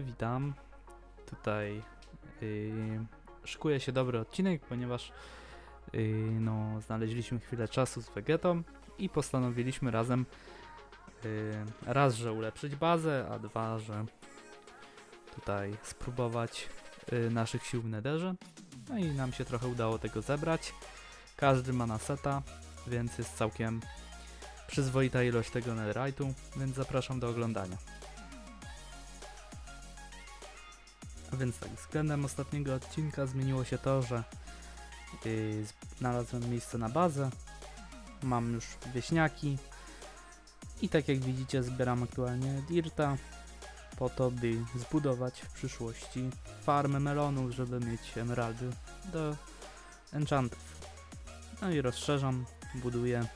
witam. Tutaj yy, szykuje się dobry odcinek, ponieważ yy, no, znaleźliśmy chwilę czasu z Vegetą i postanowiliśmy razem yy, raz, że ulepszyć bazę, a dwa, że tutaj spróbować yy, naszych sił w Netherze. No i nam się trochę udało tego zebrać. Każdy ma na seta, więc jest całkiem przyzwoita ilość tego netherite'u, więc zapraszam do oglądania. Więc tak, względem ostatniego odcinka zmieniło się to, że yy, znalazłem miejsce na bazę, mam już wieśniaki i tak jak widzicie zbieram aktualnie dirta po to, by zbudować w przyszłości farmę melonów, żeby mieć emeraldy do enchantów. No i rozszerzam, buduję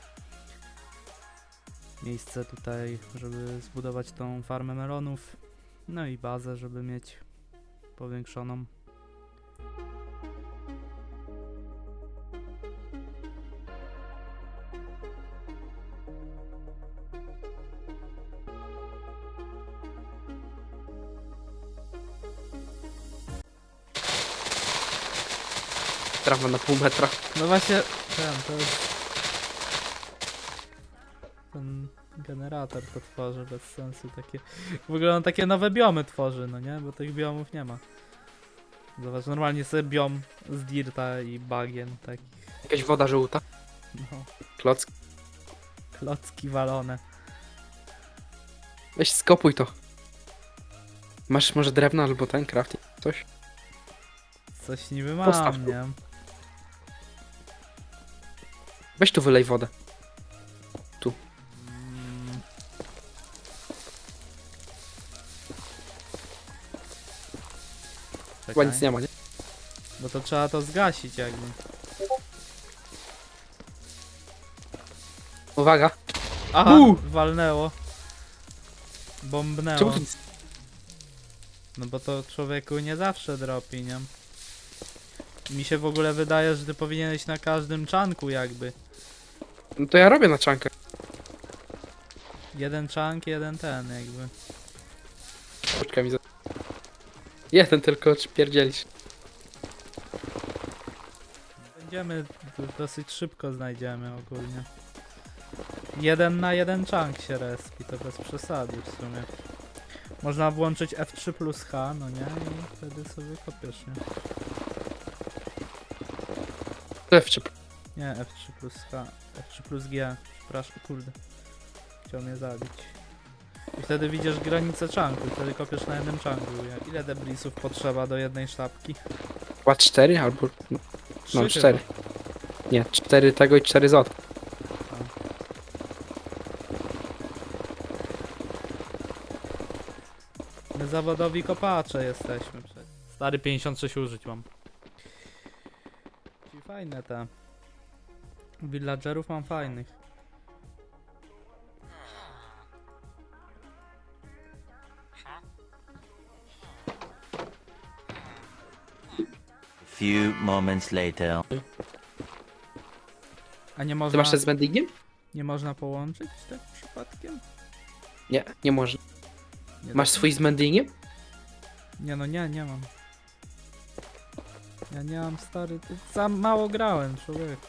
miejsce tutaj, żeby zbudować tą farmę melonów, no i bazę, żeby mieć powiększoną. Trawa na pół metra. No właśnie, ten, to jest... Ten generator to tworzy bez sensu, takie... W ogóle on takie nowe biomy tworzy, no nie? Bo tych biomów nie ma. Zobacz, normalnie sobie biom z dirta i bagien, takich, Jakaś woda żółta. no, Klock. klocki walone. Weź skopuj to. Masz może drewno albo ten crafting? Coś? Coś niby mam, Postaw tu. nie? Weź tu wylej wodę. Chyba nic nie ma, nie? bo to trzeba to zgasić jakby. Uwaga. Aha, U! walnęło. Bombnęło. Czemu tu nic? No bo to człowieku nie zawsze dropi, nie? Mi się w ogóle wydaje, że ty powinieneś na każdym czanku jakby. No to ja robię na czankę. Jeden czank, jeden ten jakby. Poczekaj mi za... Jeden tylko, czy pierdzielisz? Będziemy dosyć szybko znajdziemy ogólnie. Jeden na jeden chunk się respi, to bez przesady w sumie. Można włączyć F3 plus H, no nie? I wtedy sobie kopiesz, nie? Lewczy. Nie, F3 plus H, F3 plus G, przepraszam, kurde. Chciał mnie zabić. I wtedy widzisz granicę chunku, i wtedy kopiesz na jednym chunku. Jak- Ile debrisów potrzeba do jednej sztabki? Chyba cztery albo... Trzy No chyba. cztery. Nie, cztery tego i cztery złota. My zawodowi kopacze jesteśmy. przecież. Stary 56 użyć mam. Czyli fajne te. Villagerów mam fajnych. Few moments later. A nie Ty można, masz się z nie można połączyć tak przypadkiem? Nie, nie może. Nie Masz da- swój z? Nie no nie, nie mam. Ja nie mam stary, ty za mało grałem człowiek.